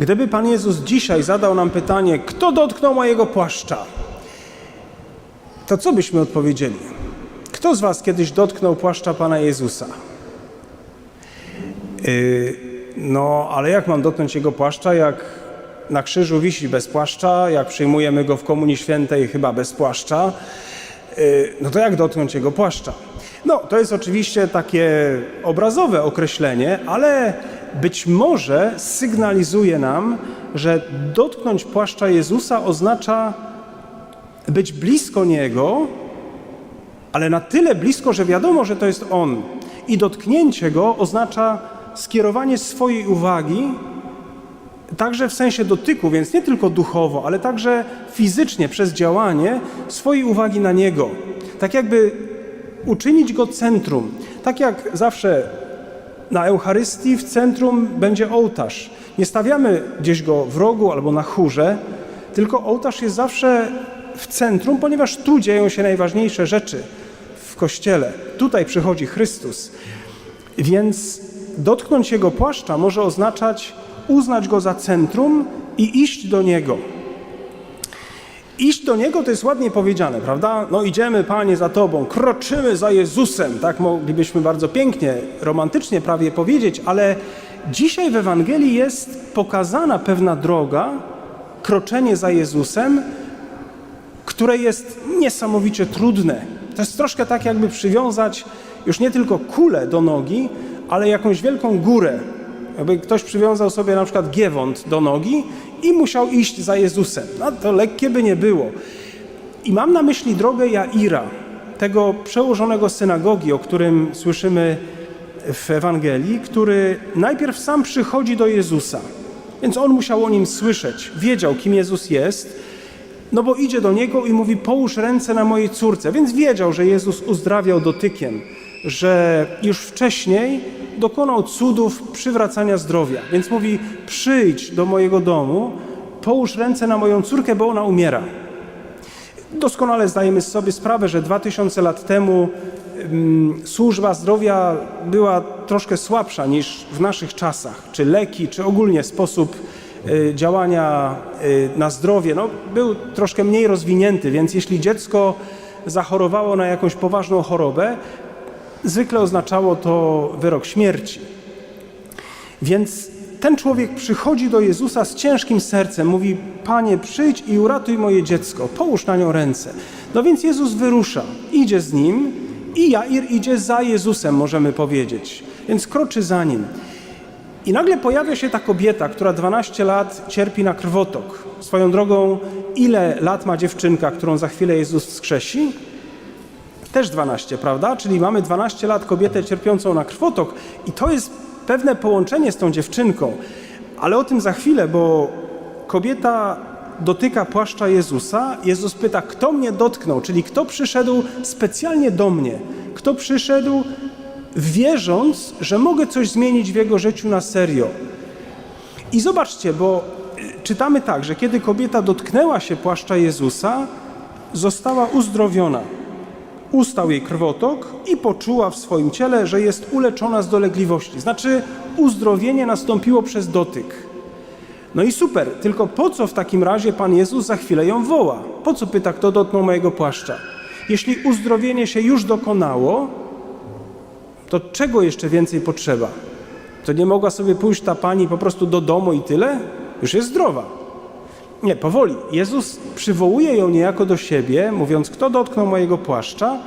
Gdyby Pan Jezus dzisiaj zadał nam pytanie, kto dotknął mojego płaszcza, to co byśmy odpowiedzieli? Kto z Was kiedyś dotknął płaszcza Pana Jezusa? Yy, no, ale jak mam dotknąć Jego płaszcza, jak na krzyżu wisi bez płaszcza, jak przyjmujemy Go w Komunii Świętej chyba bez płaszcza, yy, no to jak dotknąć Jego płaszcza? No, to jest oczywiście takie obrazowe określenie, ale być może sygnalizuje nam, że dotknąć płaszcza Jezusa oznacza być blisko Niego, ale na tyle blisko, że wiadomo, że to jest On. I dotknięcie Go oznacza skierowanie swojej uwagi także w sensie dotyku, więc nie tylko duchowo, ale także fizycznie przez działanie swojej uwagi na Niego. Tak jakby uczynić Go centrum. Tak jak zawsze na Eucharystii w centrum będzie ołtarz. Nie stawiamy gdzieś go w rogu albo na chórze, tylko ołtarz jest zawsze w centrum, ponieważ tu dzieją się najważniejsze rzeczy w Kościele. Tutaj przychodzi Chrystus. Więc dotknąć Jego płaszcza może oznaczać uznać Go za centrum i iść do Niego. Iść do Niego to jest ładnie powiedziane, prawda? No idziemy, Panie, za Tobą, kroczymy za Jezusem, tak moglibyśmy bardzo pięknie, romantycznie prawie powiedzieć, ale dzisiaj w Ewangelii jest pokazana pewna droga, kroczenie za Jezusem, które jest niesamowicie trudne. To jest troszkę tak, jakby przywiązać już nie tylko kulę do nogi, ale jakąś wielką górę. Jakby ktoś przywiązał sobie na przykład giewont do nogi i musiał iść za Jezusem. No to lekkie by nie było. I mam na myśli drogę Jaira, tego przełożonego synagogi, o którym słyszymy w Ewangelii, który najpierw sam przychodzi do Jezusa. Więc on musiał o nim słyszeć, wiedział, kim Jezus jest, no bo idzie do niego i mówi: Połóż ręce na mojej córce. Więc wiedział, że Jezus uzdrawiał dotykiem, że już wcześniej dokonał cudów przywracania zdrowia. Więc mówi: Przyjdź do mojego domu, połóż ręce na moją córkę, bo ona umiera. Doskonale zdajemy sobie sprawę, że 2000 lat temu mm, służba zdrowia była troszkę słabsza niż w naszych czasach. Czy leki, czy ogólnie sposób y, działania y, na zdrowie no, był troszkę mniej rozwinięty, więc jeśli dziecko zachorowało na jakąś poważną chorobę, zwykle oznaczało to wyrok śmierci. Więc ten człowiek przychodzi do Jezusa z ciężkim sercem, mówi: Panie, przyjdź i uratuj moje dziecko, połóż na nią ręce. No więc Jezus wyrusza, idzie z nim i Jair idzie za Jezusem, możemy powiedzieć. Więc kroczy za nim. I nagle pojawia się ta kobieta, która 12 lat cierpi na krwotok. Swoją drogą, ile lat ma dziewczynka, którą za chwilę Jezus wskrzesi? Też 12, prawda? Czyli mamy 12 lat kobietę cierpiącą na krwotok i to jest pewne połączenie z tą dziewczynką. Ale o tym za chwilę, bo kobieta dotyka płaszcza Jezusa. Jezus pyta, kto mnie dotknął, czyli kto przyszedł specjalnie do mnie, kto przyszedł wierząc, że mogę coś zmienić w jego życiu na serio. I zobaczcie, bo czytamy tak, że kiedy kobieta dotknęła się płaszcza Jezusa, została uzdrowiona. Ustał jej krwotok i poczuła w swoim ciele, że jest uleczona z dolegliwości. Znaczy, uzdrowienie nastąpiło przez dotyk. No i super, tylko po co w takim razie Pan Jezus za chwilę ją woła? Po co pyta, kto dotknął mojego płaszcza? Jeśli uzdrowienie się już dokonało, to czego jeszcze więcej potrzeba? To nie mogła sobie pójść ta pani po prostu do domu i tyle? Już jest zdrowa. Nie, powoli. Jezus przywołuje ją niejako do siebie, mówiąc, kto dotknął mojego płaszcza,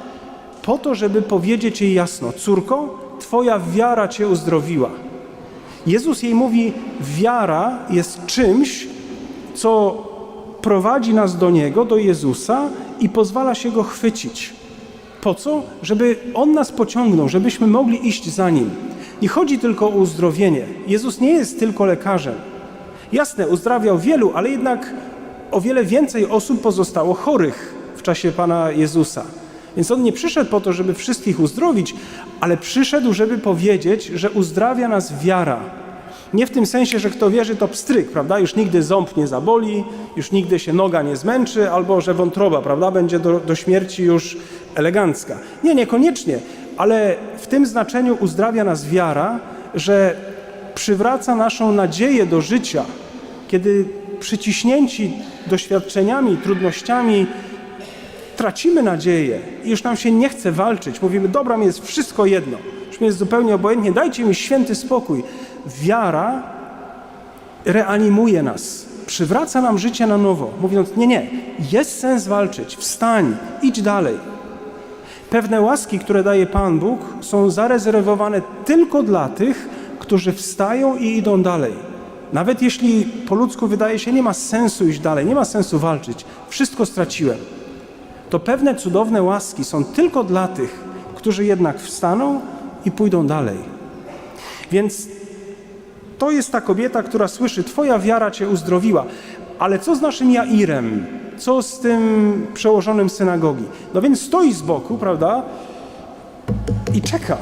po to, żeby powiedzieć jej jasno, córko, twoja wiara cię uzdrowiła. Jezus jej mówi, wiara jest czymś, co prowadzi nas do Niego, do Jezusa i pozwala się Go chwycić. Po co? Żeby On nas pociągnął, żebyśmy mogli iść za Nim. Nie chodzi tylko o uzdrowienie. Jezus nie jest tylko lekarzem. Jasne, uzdrawiał wielu, ale jednak o wiele więcej osób pozostało chorych w czasie Pana Jezusa. Więc On nie przyszedł po to, żeby wszystkich uzdrowić, ale przyszedł, żeby powiedzieć, że uzdrawia nas wiara. Nie w tym sensie, że kto wierzy, to pstryk, prawda? Już nigdy ząb nie zaboli, już nigdy się noga nie zmęczy, albo że wątroba, prawda? Będzie do, do śmierci już elegancka. Nie, niekoniecznie, ale w tym znaczeniu uzdrawia nas wiara, że przywraca naszą nadzieję do życia, kiedy przyciśnięci doświadczeniami, trudnościami, tracimy nadzieję i już nam się nie chce walczyć. Mówimy, dobra, mi jest wszystko jedno. Już mi jest zupełnie obojętnie, dajcie mi święty spokój. Wiara reanimuje nas, przywraca nam życie na nowo, mówiąc, nie, nie, jest sens walczyć, wstań, idź dalej. Pewne łaski, które daje Pan Bóg, są zarezerwowane tylko dla tych, którzy wstają i idą dalej. Nawet jeśli po ludzku wydaje się, nie ma sensu iść dalej, nie ma sensu walczyć, wszystko straciłem, to pewne cudowne łaski są tylko dla tych, którzy jednak wstaną i pójdą dalej. Więc to jest ta kobieta, która słyszy: Twoja wiara cię uzdrowiła. Ale co z naszym Jairem? Co z tym przełożonym synagogi? No więc stoi z boku, prawda? I czeka.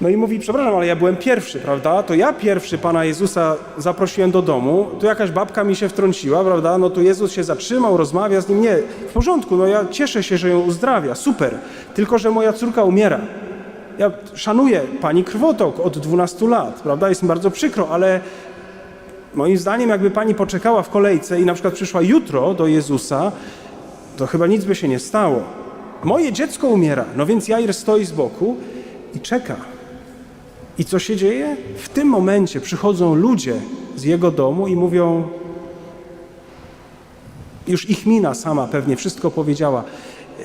No i mówi, przepraszam, ale ja byłem pierwszy, prawda? To ja pierwszy Pana Jezusa zaprosiłem do domu, tu jakaś babka mi się wtrąciła, prawda? No tu Jezus się zatrzymał, rozmawia z nim. Nie, w porządku, no ja cieszę się, że ją uzdrawia, super. Tylko, że moja córka umiera. Ja szanuję Pani krwotok od 12 lat, prawda? Jest mi bardzo przykro, ale moim zdaniem jakby Pani poczekała w kolejce i na przykład przyszła jutro do Jezusa, to chyba nic by się nie stało. Moje dziecko umiera, no więc Jair stoi z boku i czeka. I co się dzieje? W tym momencie przychodzą ludzie z jego domu i mówią, już ich mina sama pewnie wszystko powiedziała, "E,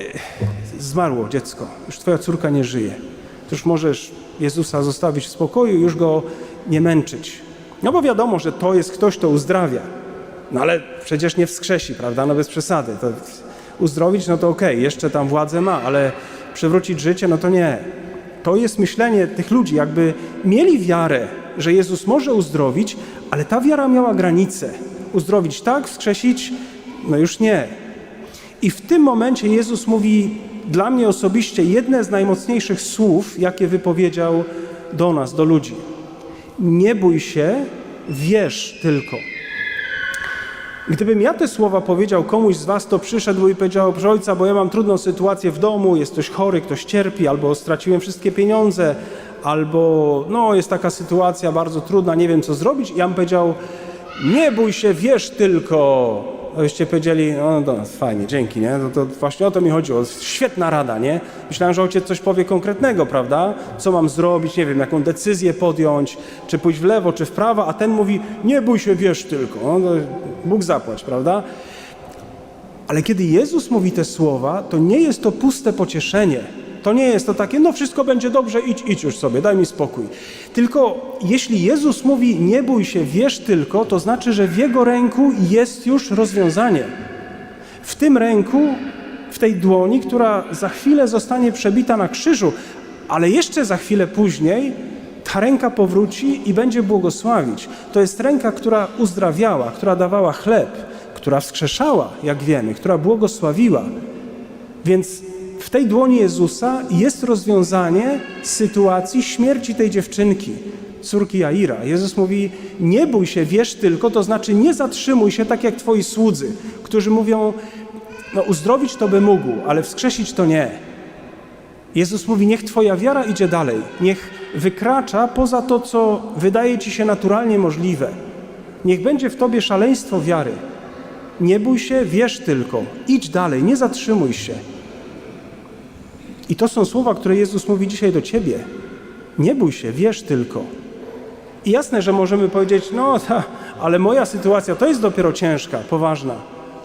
zmarło dziecko, już twoja córka nie żyje. To już możesz Jezusa zostawić w spokoju, już go nie męczyć. No bo wiadomo, że to jest ktoś, kto uzdrawia. No ale przecież nie wskrzesi, prawda? No bez przesady. To uzdrowić, no to okej, jeszcze tam władzę ma, ale przywrócić życie, no to nie. To jest myślenie tych ludzi, jakby mieli wiarę, że Jezus może uzdrowić, ale ta wiara miała granice. Uzdrowić tak, wskrzesić, no już nie. I w tym momencie Jezus mówi dla mnie osobiście jedne z najmocniejszych słów, jakie wypowiedział do nas, do ludzi. Nie bój się, wierz tylko. Gdybym ja te słowa powiedział komuś z was, to przyszedł i powiedział, proszę ojca, bo ja mam trudną sytuację w domu, jest ktoś chory, ktoś cierpi, albo straciłem wszystkie pieniądze, albo no jest taka sytuacja bardzo trudna, nie wiem co zrobić. I ja bym powiedział, nie bój się, wierz tylko. Abyście powiedzieli, no, no fajnie, dzięki, nie? To, to właśnie o to mi chodziło. Świetna rada, nie? Myślałem, że ojciec coś powie konkretnego, prawda? Co mam zrobić, nie wiem, jaką decyzję podjąć, czy pójść w lewo, czy w prawo, a ten mówi, nie bój się, wierz tylko. No, to Bóg zapłać, prawda? Ale kiedy Jezus mówi te słowa, to nie jest to puste pocieszenie. To nie jest to takie, no wszystko będzie dobrze, idź, idź już sobie, daj mi spokój. Tylko jeśli Jezus mówi, nie bój się, wierz tylko, to znaczy, że w Jego ręku jest już rozwiązanie. W tym ręku, w tej dłoni, która za chwilę zostanie przebita na krzyżu, ale jeszcze za chwilę później ta ręka powróci i będzie błogosławić. To jest ręka, która uzdrawiała, która dawała chleb, która wskrzeszała, jak wiemy, która błogosławiła. Więc w tej dłoni Jezusa jest rozwiązanie sytuacji śmierci tej dziewczynki, córki Jaira. Jezus mówi: Nie bój się, wierz tylko, to znaczy nie zatrzymuj się tak jak twoi słudzy, którzy mówią: No, uzdrowić to by mógł, ale wskrzesić to nie. Jezus mówi: Niech Twoja wiara idzie dalej, niech wykracza poza to, co wydaje Ci się naturalnie możliwe. Niech będzie w Tobie szaleństwo wiary. Nie bój się, wierz tylko, idź dalej, nie zatrzymuj się. I to są słowa, które Jezus mówi dzisiaj do Ciebie. Nie bój się, wierz tylko. I jasne, że możemy powiedzieć, no, ta, ale moja sytuacja to jest dopiero ciężka, poważna.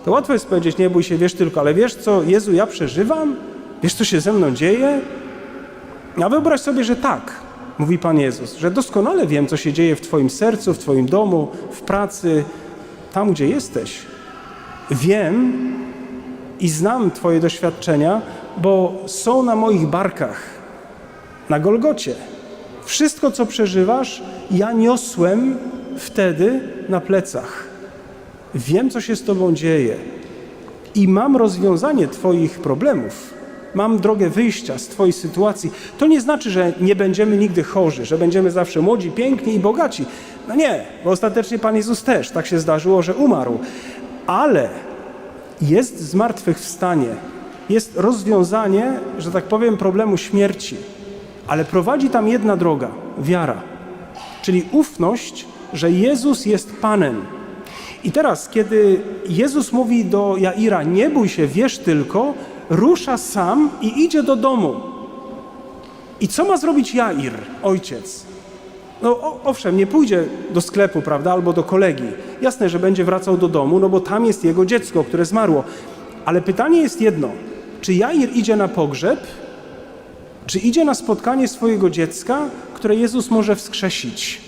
To łatwo jest powiedzieć, nie bój się, wierz tylko, ale wiesz co, Jezu, ja przeżywam? Wiesz, co się ze mną dzieje? A wyobraź sobie, że tak, mówi Pan Jezus, że doskonale wiem, co się dzieje w Twoim sercu, w Twoim domu, w pracy, tam, gdzie jesteś. Wiem i znam Twoje doświadczenia, bo są na moich barkach, na Golgocie. Wszystko, co przeżywasz, ja niosłem wtedy na plecach. Wiem, co się z Tobą dzieje i mam rozwiązanie Twoich problemów. Mam drogę wyjścia z Twojej sytuacji. To nie znaczy, że nie będziemy nigdy chorzy, że będziemy zawsze młodzi, piękni i bogaci. No nie, bo ostatecznie Pan Jezus też tak się zdarzyło, że umarł. Ale jest zmartwychwstanie, jest rozwiązanie, że tak powiem, problemu śmierci. Ale prowadzi tam jedna droga wiara, czyli ufność, że Jezus jest Panem. I teraz, kiedy Jezus mówi do Jaira, nie bój się, wierz tylko, rusza sam i idzie do domu. I co ma zrobić Jair, ojciec? No owszem, nie pójdzie do sklepu, prawda, albo do kolegi. Jasne, że będzie wracał do domu, no bo tam jest jego dziecko, które zmarło. Ale pytanie jest jedno: czy Jair idzie na pogrzeb, czy idzie na spotkanie swojego dziecka, które Jezus może wskrzesić?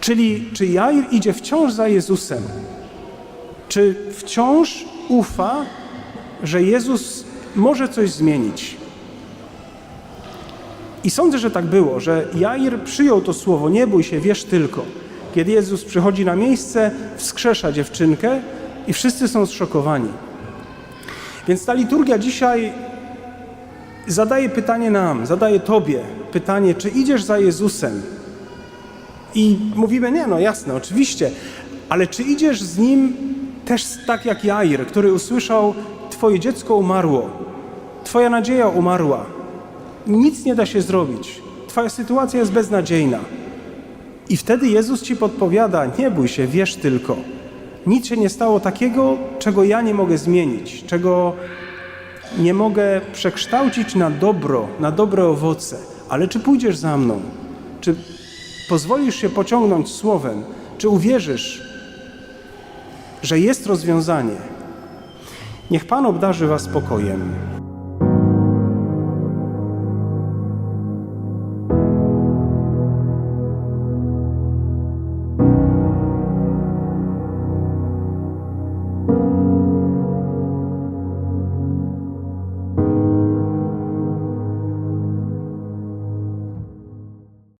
Czyli czy Jair idzie wciąż za Jezusem? Czy wciąż ufa, że Jezus może coś zmienić? I sądzę, że tak było, że Jair przyjął to słowo, nie bój się, wierz tylko. Kiedy Jezus przychodzi na miejsce, wskrzesza dziewczynkę i wszyscy są zszokowani. Więc ta liturgia dzisiaj zadaje pytanie nam, zadaje Tobie pytanie, czy idziesz za Jezusem? I mówimy, nie, no jasne, oczywiście, ale czy idziesz z Nim też tak jak Jair, który usłyszał, Twoje dziecko umarło, Twoja nadzieja umarła, nic nie da się zrobić, Twoja sytuacja jest beznadziejna. I wtedy Jezus Ci podpowiada, nie bój się, wierz tylko. Nic się nie stało takiego, czego ja nie mogę zmienić, czego nie mogę przekształcić na dobro, na dobre owoce. Ale czy pójdziesz za mną? Czy pozwolisz się pociągnąć słowem? Czy uwierzysz, że jest rozwiązanie? Niech Pan obdarzy Was spokojem.